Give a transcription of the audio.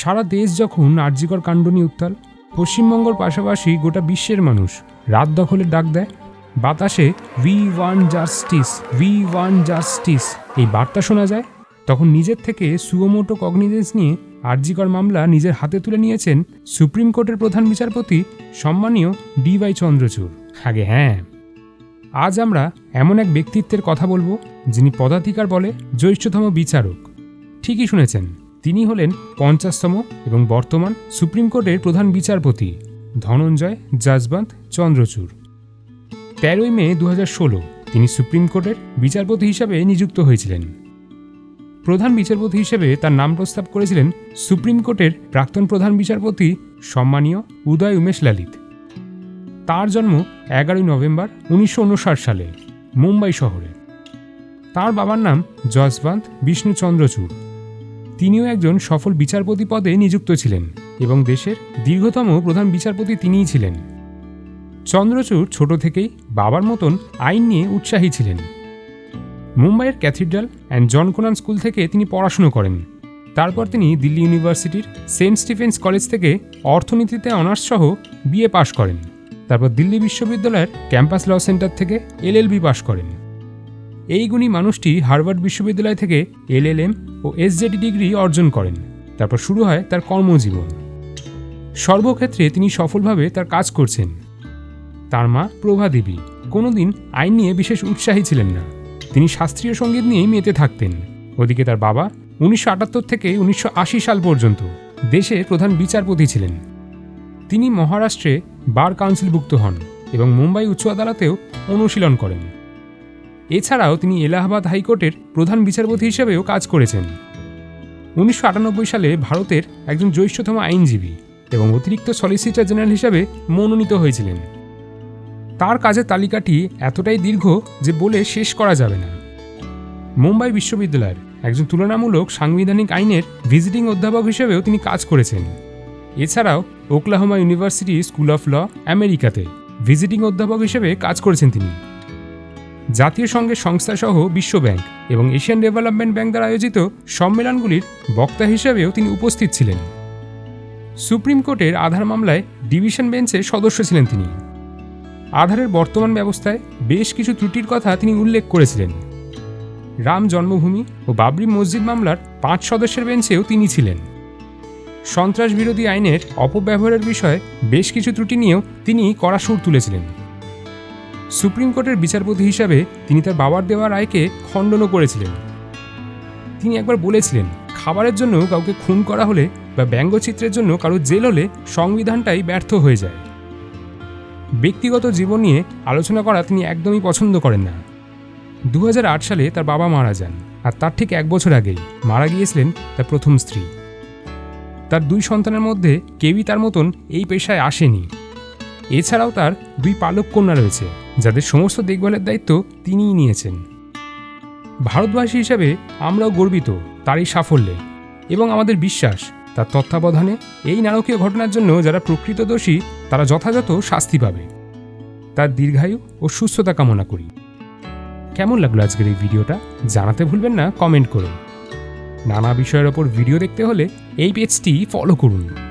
সারা দেশ যখন আর্যিকর কাণ্ড নিয়ে উত্তাল, পশ্চিমবঙ্গর পাশাপাশি গোটা বিশ্বের মানুষ রাত দখলের ডাক দেয়। বাতাসে we want justice we want justice এই বার্তা শোনা যায়। তখন নিজের থেকে সুয়োমোটো কগনিজেন্স নিয়ে আরজিকর মামলা নিজের হাতে তুলে নিয়েছেন সুপ্রিম কোর্টের প্রধান বিচারপতি সম্মানীয় ডি ওয়াই চন্দ্রচূড়। আগে হ্যাঁ আজ আমরা এমন এক ব্যক্তিত্বের কথা বলব যিনি পদাধিকার বলে জ্যৈষ্ঠতম বিচারক। ঠিকই শুনেছেন তিনি হলেন পঞ্চাশতম এবং বর্তমান সুপ্রিম কোর্টের প্রধান বিচারপতি ধনঞ্জয় জাজবন্ত চন্দ্রচূড়। তেরোই মে দু তিনি সুপ্রিম কোর্টের বিচারপতি হিসাবে নিযুক্ত হয়েছিলেন। প্রধান বিচারপতি হিসেবে তার নাম প্রস্তাব করেছিলেন সুপ্রিম কোর্টের প্রাক্তন প্রধান বিচারপতি সম্মানীয় উদয় উমেশ লালিত। তার জন্ম এগারোই নভেম্বর উনিশশো উনষাট সালে মুম্বাই শহরে। তার বাবার নাম জসবন্ত বিষ্ণুচন্দ্রচূড় তিনিও একজন সফল বিচারপতি পদে নিযুক্ত ছিলেন এবং দেশের দীর্ঘতম প্রধান বিচারপতি তিনিই ছিলেন। চন্দ্রচূড় ছোট থেকেই বাবার মতন আইন নিয়ে উৎসাহী ছিলেন। মুম্বাইয়ের Cathedral and John Connon School থেকে তিনি পড়াশুনো করেন। তারপর তিনি দিল্লি ইউনিভার্সিটির সেন্ট স্টিফেন্স কলেজ থেকে অর্থনীতিতে অনার্স সহ বিএ পাশ করেন। তারপর দিল্লি বিশ্ববিদ্যালয়ের ক্যাম্পাস ল সেন্টার থেকে এলএলবি পাশ করেন। এই গুণী মানুষটি হার্ভার্ড বিশ্ববিদ্যালয় থেকে এলএলএম ও এসজেডি ডিগ্রি অর্জন করেন। তারপর শুরু হয় তার কর্মজীবন। সর্বক্ষেত্রে তিনি সফলভাবে তার কাজ করছেন। তার মা প্রভা দেবী কোনোদিন আইন নিয়ে বিশেষ উৎসাহী ছিলেন না। তিনি শাস্ত্রীয় সংগীত নিয়েই মেতে থাকতেন। ওদিকে তার বাবা উনিশশো আটাত্তর থেকে উনিশশো আশি সাল পর্যন্ত দেশের প্রধান বিচারপতি ছিলেন। তিনি মহারাষ্ট্রে বার কাউন্সিলভুক্ত হন এবং মুম্বাই উচ্চ আদালতেও অনুশীলন করেন। এছাড়াও তিনি এলাহাবাদ হাইকোর্টের প্রধান বিচারপতি হিসেবেও কাজ করেছেন। উনিশশো আটানব্বই সালে ভারতের একজন জ্যৈষ্ঠতম আইনজীবী এবং অতিরিক্ত সলিসিটর জেনারেল হিসাবে মনোনীত হয়েছিলেন। তার কাজের তালিকাটি এতটাই দীর্ঘ যে বলে শেষ করা যাবে না। মুম্বাই বিশ্ববিদ্যালয়ের একজন তুলনামূলক সাংবিধানিক আইনের ভিজিটিং অধ্যাপক হিসেবেও তিনি কাজ করেছেন। এছাড়াও Oklahoma University School of Law আমেরিকাতে ভিজিটিং অধ্যাপক হিসেবে কাজ করেছেন তিনি। জাতীয় সংঘের সংস্থাসহ বিশ্ব ব্যাংক এবং এশিয়ান ডেভেলপমেন্ট ব্যাংক দ্বারা আয়োজিত সম্মেলনগুলির বক্তা হিসেবেও তিনি উপস্থিত ছিলেন। সুপ্রিম কোর্টের আধার মামলায় ডিভিশন বেঞ্চের সদস্য ছিলেন তিনি। আধারের বর্তমান ব্যবস্থায় বেশ কিছু ত্রুটির কথা তিনি উল্লেখ করেছিলেন। রাম জন্মভূমি ও বাবরি মসজিদ মামলার পাঁচ সদস্যের বেঞ্চেও তিনি ছিলেন। সন্ত্রাস বিরোধী আইনের অপব্যবহারের বিষয়ে বেশ কিছু ত্রুটি নিয়েও তিনি কড়া সুর তুলেছিলেন। সুপ্রিম কোর্টের বিচারপতি হিসাবে তিনি তার বাবার দেওয়া রায়কে খণ্ডনও করেছিলেন। তিনি একবার বলেছিলেন, খাবারের জন্য কাউকে খুন করা হলে বা ব্যঙ্গচিত্রের জন্য কারও জেল হলে সংবিধানটাই ব্যর্থ হয়ে যায়। ব্যক্তিগত জীবন নিয়ে আলোচনা করা তিনি একদমই পছন্দ করেন না। দু হাজার আট সালে তার বাবা মারা যান, আর তার ঠিক এক বছর আগেই মারা গিয়েছিলেন তার প্রথম স্ত্রী। তার দুই সন্তানের মধ্যে কেউই তার মতন এই পেশায় আসেনি। এছাড়াও তার দুই পালক কন্যা রয়েছে। যাদের সমস্ত দেখভালের দায়িত্ব তিনিই নিয়েছেন। ভারতবাসী হিসাবে আমরাও গর্বিত তার এই সাফল্যে এবং আমাদের বিশ্বাস, তার তত্ত্বাবধানে এই নারকীয় ঘটনার জন্য যারা প্রকৃত দোষী, তারা যথাযথ শাস্তি পাবে। তার দীর্ঘায়ু ও সুস্থতা কামনা করি। কেমন লাগল আজকের এই ভিডিওটা জানাতে ভুলবেন না, কমেন্ট করে নানা বিষয়ের ওপর ভিডিও দেখতে হলে এই পেজটি ফলো করুন।